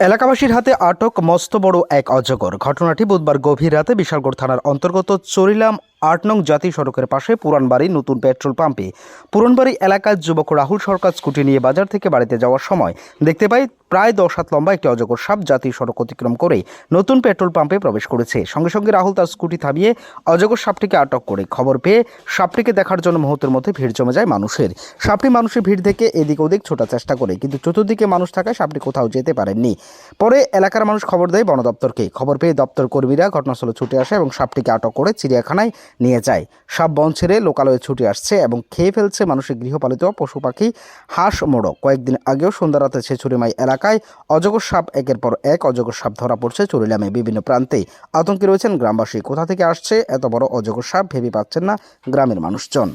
এলাকাবাসীর হাতে আটক মস্ত বড় এক অজগর। ঘটনাটি বুধবার গভীর রাতে বিশালগড় থানার অন্তর্গত চরিলাম আট নং জাতীয় সড়কের পাশে পুরানবাড়ি নতুন পেট্রোল পাম্পে। পুরনবাড়ি এলাকার যুবক রাহুল সরকার স্কুটি নিয়ে বাজার থেকে বাড়িতে যাওয়ার সময় দেখতে পাই প্রায় দশ হাত লম্বা একটি অজগর সাপ জাতীয় সড়ক অতিক্রম করে নতুন পেট্রোল পাম্পে প্রবেশ করেছে। সঙ্গে সঙ্গে রাহুল তার স্কুটি থামিয়ে অজগর সাপটিকে আটক করে খবর পেয়ে সাপটিকে দেখার জন্য মুহূর্তের মধ্যে ভিড় জমে যায় মানুষের। সাপটি মানুষের ভিড় থেকে এদিক ওদিক ছোটার চেষ্টা করে, কিন্তু চতুর্দিকে মানুষ থাকায় সাপটি কোথাও যেতে পারেননি। পরে এলাকার মানুষ খবর দেয় বন দপ্তরকে খবর পেয়ে দপ্তর কর্মীরা ঘটনাস্থলে ছুটে আসে এবং সাপটিকে আটক করে চিড়িয়াখানায় নিয়ে যায়। সাপ বন ছেড়ে লোকালয়ে ছুটে আসছে এবং খেয়ে ফেলছে মানুষের গৃহপালিত পশু পাখি হাঁস মোড়ক। কয়েকদিন আগেও সন্ধ্যা রাতে ছেছুরিমাই এলাকায় অজগর সাপ একের পর এক অজগর সাপ ধরা পড়ছে চুরিলামে। বিভিন্ন প্রান্তে আতঙ্কে রয়েছেন গ্রামবাসী। কোথা থেকে আসছে এত বড় অজগর সাপ ভেবে পাচ্ছেন না গ্রামের মানুষজন।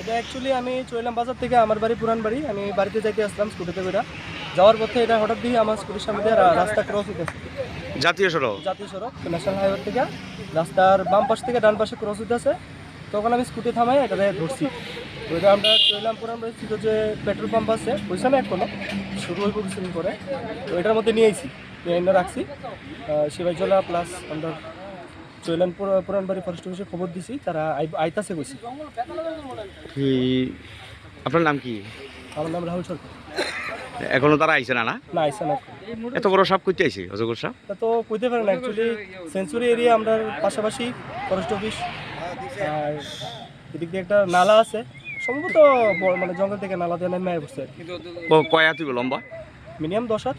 এটা অ্যাকচুয়ালি আমি চইলাম বাজার থেকে আমার বাড়ি পুরান বাড়ি। আমি বাড়িতে যাইতে আসলাম স্কুটিতে করে। যাওয়ার পথে এটা হঠাৎ দিয়ে আমার স্কুটির সামনে দিয়ে রাস্তা ক্রস হইতেছে। জাতীয় সড়ক? জাতীয় সড়ক ন্যাশনাল হাইওয়ে থেকে। রাস্তার বাম পাশ থেকে ডান পাশে ক্রস হইতেছে তখন আমি স্কুটি থামাই এটাতে ধরছি। এটা আমরা চইলাম পুরান বাড়ি ছিল যে পেট্রোল পাম্প আছে ওইখানে না এখনও শুরু হইব কিছুদিন করে তো এটার মধ্যে নিয়ে আইছি নিয়ে রাখছি। শিবাইজলা প্লাস আমরা চৈলান পুরান বাড়ি ফরেস্ট অফিসে খবর দিছি তারা আই- আইতাছে কইছি। কি আপনার নাম কি? আমার নাম রাহুল সরকার। এখনও তারা আইছে না না? না আইসা না এত বড় সাপ কইতে আইছে অজগর সাপ? তা তো কইতে পারেন অ্যাকচুয়ালি সেঞ্চুরি এরিয়া আমরা পাশাপাশি ফরেস্ট অফিস আর এদিক দিয়ে একটা নালা আছে সম্ভবত বড়- মানে জঙ্গল থেকে নালা দিয়ে নেমে বসছে কয় হাত লম্বা? মিনিমাম দশ হাত